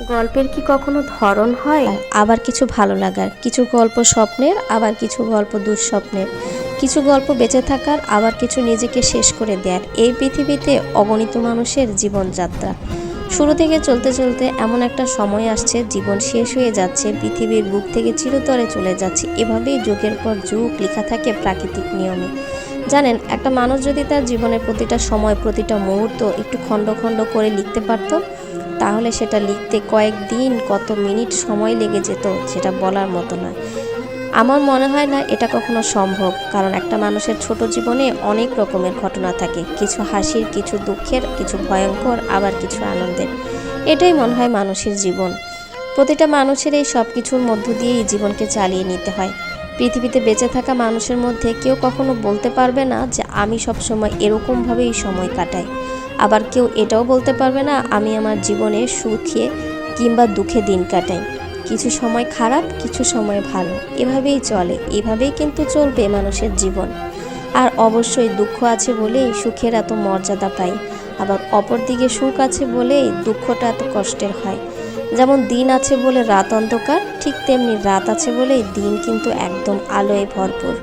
গল্পের কি কখনো ধরন হয়? আবার কিছু ভালো লাগার, কিছু গল্প স্বপ্নের, আবার কিছু গল্প দুঃস্বপ্নের। কিছু গল্প বেঁচে থাকার, আবার কিছু নিজেকে শেষ করে দেয়ার। এই পৃথিবীতে অগণিত মানুষের জীবনযাত্রা। শুরু থেকে চলতে চলতে এমন একটা সময় আসছে, জীবন শেষ হয়ে যাচ্ছে, পৃথিবীর বুক থেকে চিরতরে চলে যাচ্ছে। এভাবেই যুগের পর যুগ লেখা থাকে প্রাকৃতিক নিয়মে। জানেন, একটা মানুষ যদি তার জীবনের প্রতিটা সময়, প্রতিটা মুহূর্ত একটু খণ্ড খণ্ড করে লিখতে পারতো তাহলে সেটা লিখতে কয়েক দিন, কত মিনিট সময় লেগে যেত সেটা বলার মতো নয়। আমার মনে হয় না এটা কখনো সম্ভব, কারণ একটা মানুষের ছোট জীবনে অনেক রকমের ঘটনা থাকে। কিছু হাসির, কিছু দুঃখের, কিছু ভয়ঙ্কর, আবার কিছু আনন্দের। এটাই মনে হয় মানুষের জীবন। প্রতিটা মানুষের এই সব কিছুর মধ্য দিয়েই জীবনকে চালিয়ে নিতে হয়। পৃথিবীতে বেঁচে থাকা মানুষের মধ্যে কেউ কখনো বলতে পারবে না যে, আমি সবসময় এরকমভাবেই সময় কাটাই। আবার কেউ এটাও বলতে পারবে না, আমি আমার জীবনে সুখে কিংবা দুঃখে দিন কাটাই। কিছু সময় খারাপ, কিছু সময় ভালো। এভাবেই চলে, এভাবেই কিন্তু চলবে মানুষের জীবন। আর অবশ্যই দুঃখ আছে বলেই সুখের এত মর্যাদা পাই। আবার অপরদিকে সুখ আছে বলেই দুঃখটা এত কষ্টের হয়। যেমন দিন আছে বলে রাত অন্ধকার, ঠিক তেমনি রাত আছে বলেই দিন কিন্তু একদম আলোয় ভরপুর।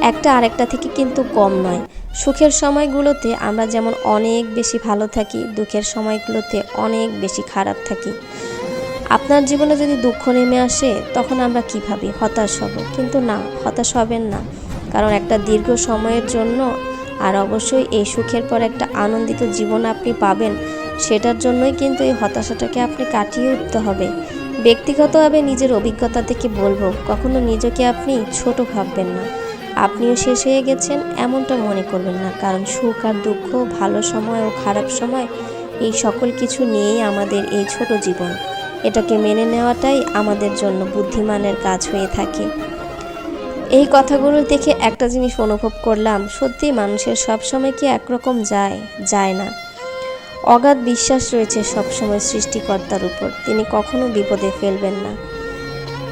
একটা আরেকটা থেকে কিন্তু কম নয়। সুখের সময়গুলোতে আমরা যেমন অনেক বেশি ভালো থাকি, দুঃখের সময়গুলোতে অনেক বেশি খারাপ থাকি। আপনার জীবনে যদি দুঃখ নেমে আসে, তখন আমরা কী ভাবি? হতাশ হব। কিন্তু না, হতাশ হবেন না। কারণ একটা দীর্ঘ সময়ের জন্য আর অবশ্যই এই সুখের পর একটা আনন্দিত জীবন আপনি পাবেন, সেটার জন্যই কিন্তু এই হতাশাটাকে আপনি কাটিয়ে উঠতে হবে। ব্যক্তিগতভাবে নিজের অভিজ্ঞতা থেকে বলব, কখনো নিজেকে আপনি ছোট ভাববেন না। আপনিও শেষ হয়ে গেছেন, এমনটা মনে করবেন না। কারণ সুখ আর দুঃখ, ভালো সময় ও খারাপ সময়, এই সকল কিছু নিয়েই আমাদের এই ছোট জীবন। এটাকে মেনে নেওয়াটাই আমাদের জন্য বুদ্ধিমানের কাজ হয়ে থাকে। এই কথাগুলো দেখে একটা জিনিস অনুভব করলাম, সত্যি মানুষের সবসময় কি একরকম যায় যায় না। অগাধ বিশ্বাস রয়েছে সবসময় সৃষ্টিকর্তার উপর, তিনি কখনো বিপদে ফেলবেন না।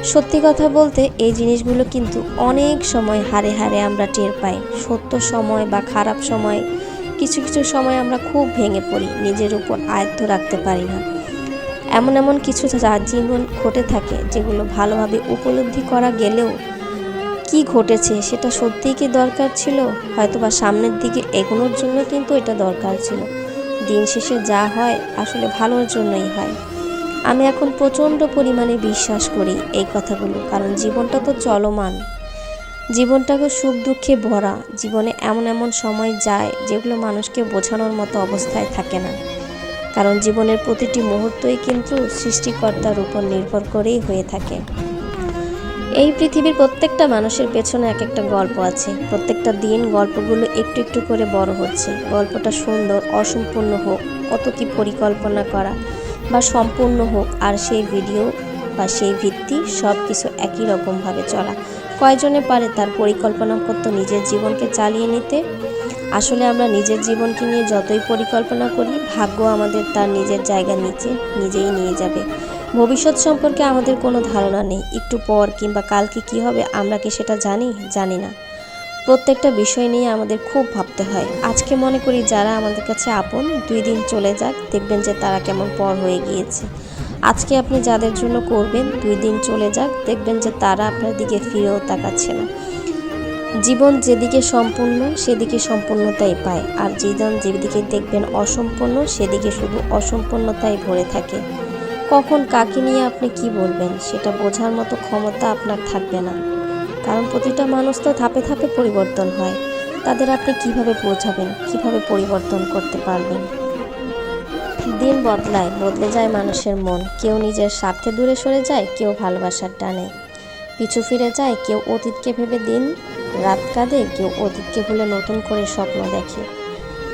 সত্যি কথা বলতে, এই জিনিসগুলো কিন্তু অনেক সময় হারে হারে আমরা টের পাই। সত্য সময় বা খারাপ সময়, কিছু কিছু সময় আমরা খুব ভেঙে পড়ি, নিজের উপর আয়ত্ত রাখতে পারি না। এমন এমন কিছু যা জীবন ঘটে থাকে, যেগুলো ভালোভাবে উপলব্ধি করা গেলেও কি ঘটেছে সেটা সত্যিই কি দরকার ছিল? হয়তো বা সামনের দিকে এগোনোর জন্য কিন্তু এটা দরকার ছিল। দিন শেষে যা হয় আসলে ভালোর জন্যই হয়। আমি এখন প্রচণ্ড পরিমাণে বিশ্বাস করি এই কথাগুলো, কারণ জীবনটা তো চলমান। জীবনটাকে সুখ দুঃখে ভরা, জীবনে এমন এমন সময় যায় যেগুলো মানুষকে বোঝানোর মতো অবস্থায় থাকে না। কারণ জীবনের প্রতিটি মুহূর্তই কিন্তু সৃষ্টিকর্তার উপর নির্ভর করেই হয়ে থাকে। এই পৃথিবীর প্রত্যেকটা মানুষের পেছনে এক একটা গল্প আছে। প্রত্যেকটা দিন গল্পগুলো একটু একটু করে বড় হচ্ছে। গল্পটা সুন্দর, অসম্পূর্ণ হোক, কত কি পরিকল্পনা করা। বা সম্পূর্ণ হোক, আর সেই ভিডিও বা সেই ভিত্তি সব কিছু একই রকমভাবে চলা। কয়জনে পারে তার পরিকল্পনা করতো নিজের জীবনকে চালিয়ে নিতে? আসলে আমরা নিজের জীবনকে নিয়ে যতই পরিকল্পনা করি, ভাগ্য আমাদের তার নিজের জায়গা নিচে নিজেই নিয়ে যাবে। ভবিষ্যৎ সম্পর্কে আমাদের কোনো ধারণা নেই। একটু পর কিংবা কালকে কি হবে, আমরা কি সেটা জানি? জানি না। প্রত্যেকটা বিষয় নিয়ে আমাদের খুব ভাবতে হয়। আজকে মনে করি যারা আমাদের কাছে আপন, দুই দিন চলে যাক, দেখবেন যে তারা কেমন পর হয়ে গিয়েছে। আজকে আপনি যাদের জন্য করবেন, দুই দিন চলে যাক, দেখবেন যে তারা আপনার দিকে ফিরেও তাকাচ্ছে না। জীবন যেদিকে সম্পূর্ণ, সেদিকে সম্পূর্ণতাই পায়। আর জীবন যেদিকে দেখবেন অসম্পূর্ণ, সেদিকে শুধু অসম্পূর্ণতাই ভরে থাকে। কখন কাকে নিয়ে আপনি কি বলবেন, সেটা বোঝার মতো ক্ষমতা আপনার থাকবে না। কারণ প্রতিটা মানুষ তো ধাপে ধাপে পরিবর্তন হয়। তাদের আপনি কীভাবে পৌঁছাবেন কীভাবে পরিবর্তন করতে পারবেন? দিন বদলায়, বদলে যায় মানুষের মন। কেউ নিজের স্বার্থে দূরে সরে যায়, কেউ ভালোবাসার টানে। পিছু ফিরে যায়, কেউ অতীতকে ভেবে দিন রাত কাঁদে, কেউ অতীতকে ভুলে নতুন করে স্বপ্ন দেখে।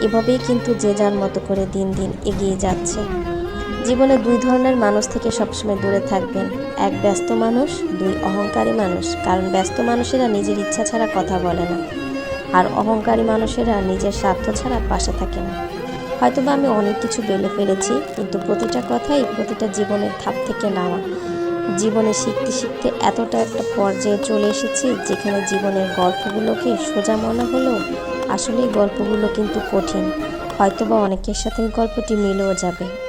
এভাবেই কিন্তু যে যার মতো করে দিন দিন এগিয়ে যাচ্ছে। জীবনে দুই ধরনের মানুষ থেকে সবসময় দূরে থাকবেন। এক ব্যস্ত মানুষ, দুই অহংকারী মানুষ। কারণ ব্যস্ত মানুষেরা নিজের ইচ্ছা ছাড়া কথা বলে না। আর অহংকারী মানুষেরা নিজের স্বার্থ ছাড়া পাশে থাকে না। হয়তোবা আমি অনেক কিছু বেলে ফেলেছি, কিন্তু প্রতিটা কথাই প্রতিটা জীবনের ধাপ থেকে নেওয়া জীবনে শিখতে শিখতে এতটা একটা পর্যায়ে চলে এসেছি, যেখানে জীবনের গল্পগুলোকে সোজা মনে হলেও আসলে এই গল্পগুলো কিন্তু কঠিন। হয়তোবা অনেকের সাথে গল্পটি মিলেও যাবে।